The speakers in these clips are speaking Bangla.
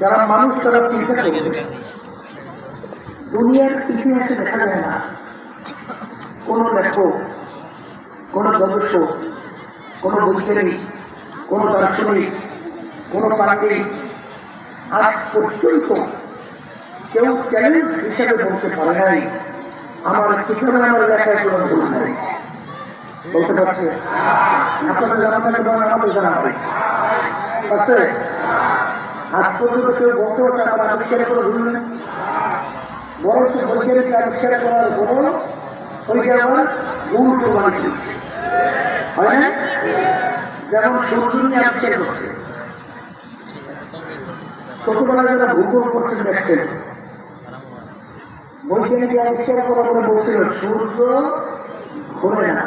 যারা মানুষ তারা চিন্তা করবে দুনিয়ার ইতিহাসে দেখা যায় না। কোন লেখক, কোন গবেষক কোন বৈজ্ঞানিক, কোন দার্শনিক, কোন পাণ্ডিত আজ পর্যন্ত কেউ চ্যালেঞ্জ হিসাবে বলতে পারে নাই। আমার কিশোর আমার লেখায় কোনো ভুল নাই। বলতে পারছে? আপনাদের জানা থাকে বরং আমাদের জানা হবে পারছে? আজ পর্যন্ত কেউ বলতে পারছে আমার আবিষ্কার করে ভুল নেই বরঞ্চ বৈজ্ঞানিক আবিষ্কার করার পরও ওইটা আমার ভুল প্রমাণ চলছে হয় না? যেমন সূর্য নিয়ে আবিষ্কার করছে। ছোটবেলায় যারা ভূগোল করছেন দেখছেন? বৈজ্ঞানিক আবিষ্কার করার পরে বলছিল সূর্য ঘোরে না।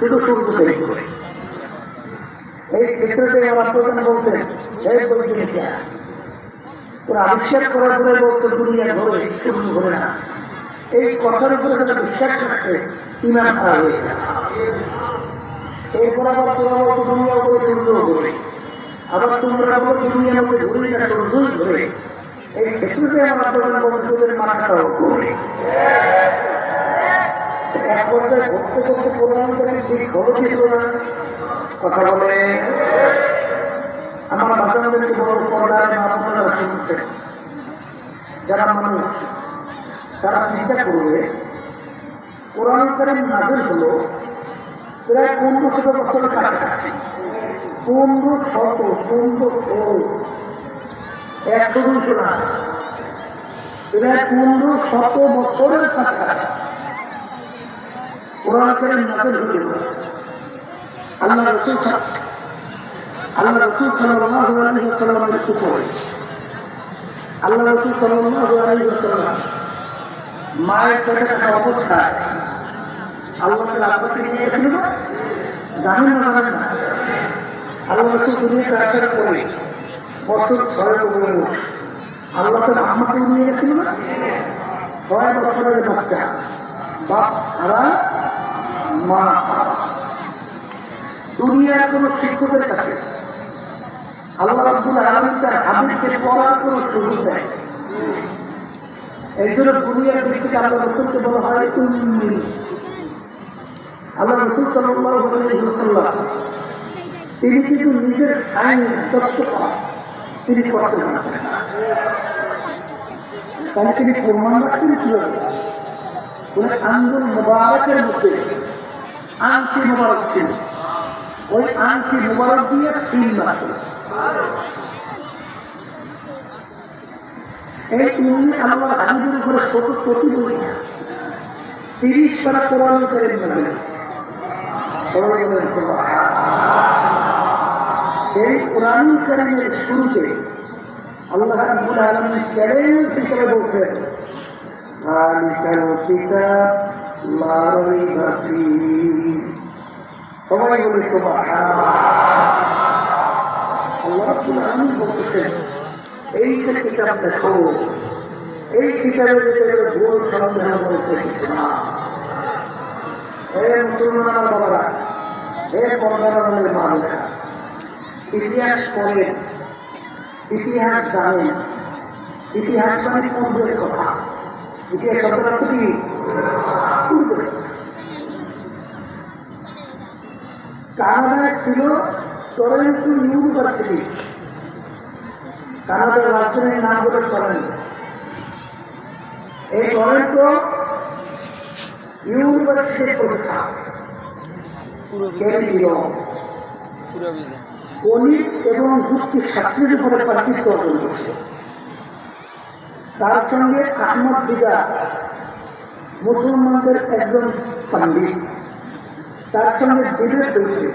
শুধু সূর্য থেকে ঘুরে এই ক্ষেত্রে আমার প্রধান বলতেন, এই বৈজ্ঞানিকরা, ওরা আবিষ্কার করার পরে বলছে দুনিয়া ঘোরে সূর্য ঘোরে না। এই কথার উপরে যারা বিশ্বাস রাখছে ইমান খারাপ হয়ে গেছে। এরপর আবার তোরা বলতো দুনিয়া উপরে সূর্য ঘোরে আবার তোমরা বলো, দুনিয়ার মধ্যে ঘুরে না সূর্যই ঘুরে এই ক্ষেত্রে আমার প্রধান বন্ধুদের মাথাটাও ঘুরে। এক পর্যায়ে ঘুরতে করতে প্রধান করে ঠিক হলো কি হলো না কথা বলে আমার বাচ্চাদেরকে বড় পর্দার আপনারা শুনছেন যারা মানুষ তারা চিন্তা করবে কোরআন কারিম নাজিল হলো প্রায় পনেরো শত বছরের কাছাকাছি পনেরো শত পনেরো একশো দুশো না প্রায় পনেরো শত বছরের কাছাকাছি কোরআন কারিম নাজিল হলো আল্লাহ রসুল আল্লাহ রসুল সাল্লাল্লাহু আলাইহি ওয়াসাল্লামের একটু পরে আল্লাহ রসুল সাল্লাল্লাহু আলাইহি ওয়াসাল্লাম মায়ের পেটে থাকা অবস্থায় আল্লাহ তাআলা আপনাকে নিয়ে গেছিল জানেন না জানেন না। আল্লাহ রসুল দুনিয়াতে আসার পরে বছর ছয় উপরে আল্লাহ তাআলা আমাকে নিয়ে বাপ ছাড়া মা। দুনিয়ার কোন শিক্ষকের কাছে আল্লাহ রাব্বুল আলামিন তার হাবিবকে পড়ার কোন সুযোগ দেয় এই জন্য দুনিয়ার ব্যক্তিকে আল্লাহ রসুলকে বলা হয় উম্মি। আল্লাহ রসুল সাল্লাল্লাহু আলাইহি ওয়াসাল্লাম তিনি কিন্তু নিজের সাইন দক্ষতা তিনি করতে জানতেন না। তাহলে তিনি প্রমাণ রাখতেন কীভাবে? আন্দোলন মোবারকের মধ্যে আংটি মোবারক ছিল। ওই আংটি মোবারক দিয়ে সিল মারত এই উনি আল্লাহ হাবিবের উপরে ছোট প্রতি বলি না তিরিশ পারা কোরআন করে সেই কোরআন কারিমের শুরুতে আল্লাহ চ্যালেঞ্জ বলছেন সবাই বলে আলামিন বলতেছেন, এই যে কিতাব দেখো, এই কিতাবের ভিতরে ভুল সন্দেহ বলতে না। হে মুসলমান বাবারা হে পর্দারের মানুষরা ইতিহাস পড়েন ইতিহাস জানেন ইতিহাস মানে পূর্বের কথা? ইতিহাস শব্দটা কি? পূর্বের কানাডায় ছিল টরেন্টো ইউনিভার্সিটি কানাডার রাজধানীর নাম হলো টরেন্টো এই টরেন্টো ইউনিভার্সিটি প্রতিষ্ঠা কেন্দ্রীয় গণিত এবং যুক্তি শাস্ত্রের উপরে পাণ্ডিত্য অর্জন করছে। তার সঙ্গে আহমদ দিদা মুসলমানদের একজন পাণ্ডিত। তার সঙ্গে বিভেদ হয়েছে